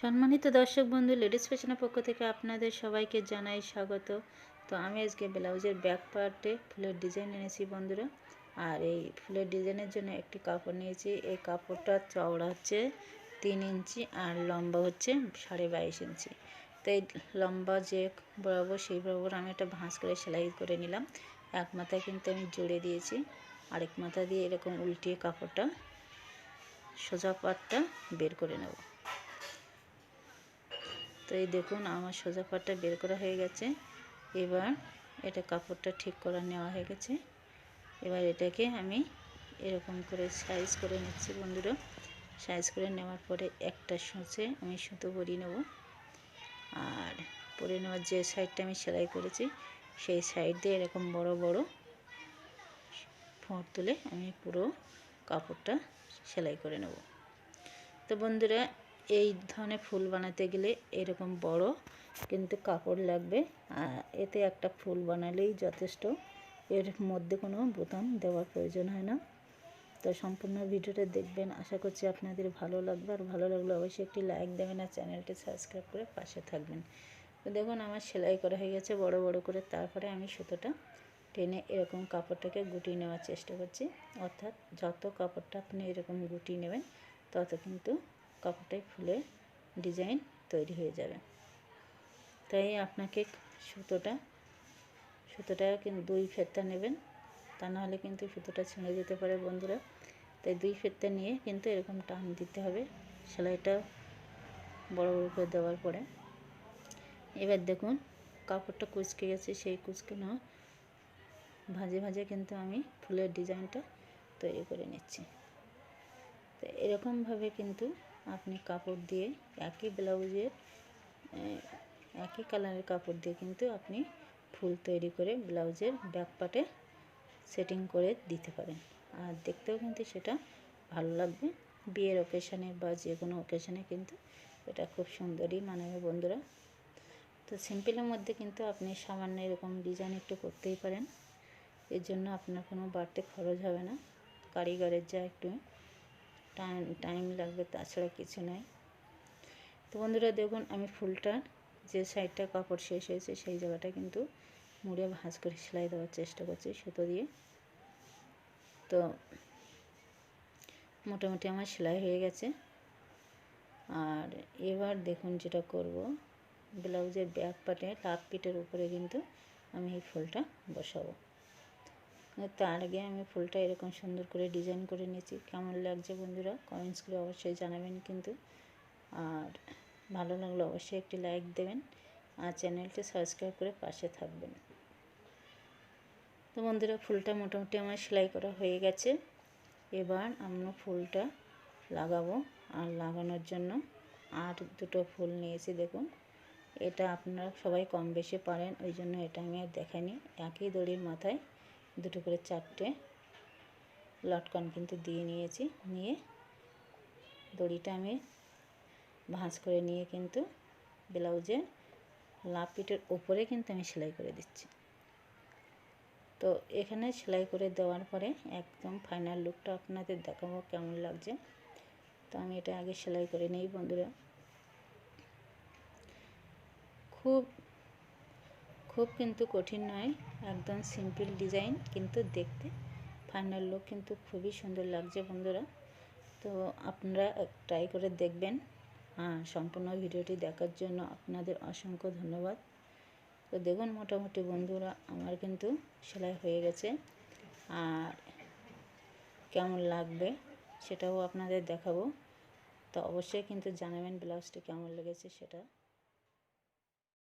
সম্মানিত দর্শক বন্ধু, লেডিস ফ্যাশনের পক্ষ থেকে আপনাদের সবাইকে জানাই স্বাগত। তো আমি আজকে ব্লাউজের ব্যাক পার্টে ফুলের ডিজাইন এনেছি বন্ধুরা। আর এই ফুলের ডিজাইনের জন্য একটি কাপড় নিয়েছি। এই কাপড়টা চওড়া হচ্ছে তিন ইঞ্চি আর লম্বা হচ্ছে সাড়ে বাইশ ইঞ্চি। তো এই লম্বা যে বরাবর, সেই বরাবর আমি একটা ভাঁজ করে সেলাই করে নিলাম। এক মাথায় কিন্তু আমি জুড়ে দিয়েছি, আরেক মাথা দিয়ে এরকম উল্টিয়ে কাপড়টা সোজা পাটটা বের করে নেব। তো এই দেখুন, আমার সোজা পাটটা বের করা হয়ে গেছে। এবার এটা কাপড়টা ঠিক করা নেওয়া হয়ে গেছে। এবার এটাকে আমি এরকম করে সাইজ করে নিচ্ছি বন্ধুরা। সাইজ করে নেওয়ার পরে একটা সূচে আমি সুতো পরিয়ে নেব। আর পরে নেওয়ার যে সাইডটা আমি সেলাই করেছি, সেই সাইড দিয়ে এরকম বড় বড় ফোঁড় তুলে আমি পুরো কাপড়টা সেলাই করে নেব। তো বন্ধুরা এই ধরনের ফুল বানাতে গেলে এরকম বড় কিন্তু কাপড় লাগবে। এতে একটা ফুল বানালেই যথেষ্ট। এর মধ্যে কোনো বোতাম দেওয়ার প্রয়োজন হয় না। তো সম্পূর্ণ ভিডিওটা দেখবেন। আশা করছি আপনাদের ভালো লাগবে। আর ভালো লাগলে অবশ্যই একটি লাইক দেবেন আর চ্যানেলটি সাবস্ক্রাইব করে পাশে থাকবেন। তো দেখুন, আমার সেলাই করা হয়ে গেছে বড় বড় করে। তারপরে আমি সুতোটা টেনে এরকম কাপড়টাকে গুটিয়ে নেওয়ার চেষ্টা করছি। অর্থাৎ যত কাপড়টা আপনি এরকম গুটিয়ে নেবেন, তত কিন্তু কাপড়টাই ফুলে ডিজাইন তৈরি হয়ে যাবে। তাই আপনাকে সুতোটা সুতোটা কিন্তু দুই ফেরটা নেবেন। তা নাহলে কিন্তু সুতোটা ছিঁড়ে যেতে পারে বন্ধুরা। তাই দুই ফেরটা নিয়ে কিন্তু এরকম টান দিতে হবে। সেলাইটা বড় বড় করে দেওয়ার পরে। এবার দেখুন, কাপড়টা কুচকে গেছে, সেই কুচকানো ভাজে ভাজে কিন্তু আমি ফুলের ডিজাইনটা তৈরি করে নিচ্ছি। তো এরকমভাবে কিন্তু আপনি কাপড় দিয়ে একই ব্লাউজের একই কালারের কাপড় দিয়ে কিন্তু আপনি ফুল তৈরি করে ব্লাউজের ব্যাক পাটে সেটিং করে দিতে পারেন। আর দেখতেও কিন্তু সেটা ভালো লাগবে। বিয়ের ওকেশানে বা যে কোনো ওকেশানে কিন্তু এটা খুব সুন্দরই মানাবে বন্ধুরা। তো সিম্পলের মধ্যে কিন্তু আপনি সামান্য এরকম ডিজাইন একটু করতেই পারেন। এর জন্য আপনার কোনো বাড়তে খরচ হবে না। কারিগরের যা একটু টাইম টাইম লাগবে তাছাড়া কিছু নাই। তো বন্ধুরা দেখুন, আমি ফুলটার যে সাইডটা কাপড় শেষ হয়েছে, সেই জায়গাটা কিন্তু মুড়ে ভাঁজ করে সেলাই দেওয়ার চেষ্টা করছি সুতো দিয়ে। তো মোটামুটি আমার সেলাই হয়ে গেছে। আর এবার দেখুন যেটা করব, ব্লাউজের ব্যাক পাটে লাভ পিটের উপরে কিন্তু আমি এই ফুলটা বসাবো। তার আগে আমি ফুলটা এরকম সুন্দর করে ডিজাইন করে নিয়েছি। কেমন লাগছে বন্ধুরা কমেন্টস করে অবশ্যই জানাবেন কিন্তু। আর ভালো লাগলে অবশ্যই একটি লাইক দেবেন আর চ্যানেলটি সাবস্ক্রাইব করে পাশে থাকবেন। তো বন্ধুরা, ফুলটা মোটামুটি আমার সেলাই করা হয়ে গেছে। এবার আমরা ফুলটা লাগাবো আর লাগানোর জন্য আর দুটো ফুল নিয়েছি, দেখুন। এটা আপনারা সবাই কম বেশি পারেন, ওই জন্য এটা আমি আর দেখাইনি। একই দড়ির মাথায় দুটো করে চারটে লটকন কিন্তু দিয়ে নিয়েছি। নিয়ে দড়িটা আমি ভাঁজ করে নিয়ে কিন্তু ব্লাউজে লাপিটের ওপরে কিন্তু আমি সেলাই করে দিচ্ছি। তো এখানে সেলাই করে দেওয়ার পরে একদম ফাইনাল লুকটা আপনাদের দেখাবো কেমন লাগছে। তো আমি এটা আগে সেলাই করে নেই বন্ধুরা। খুব খুব কিন্তু কঠিন নয়। একদম সিম্পল ডিজাইন কিন্তু দেখতে ফাইনাল লুক কিন্তু খুবই সুন্দর লাগছে বন্ধুরা। তো আপনারা ট্রাই করে দেখবেন। হ্যাঁ সম্পূর্ণ ভিডিওটি দেখার জন্য আপনাদের অসংখ্য ধন্যবাদ। তো দেখুন মোটামুটি বন্ধুরা, আমার কিন্তু সেলাই হয়ে গেছে। আর কেমন লাগবে সেটাও আপনাদের দেখাবো। তো অবশ্যই কিন্তু জানাবেন ব্লাউজটি কেমন লেগেছে সেটা।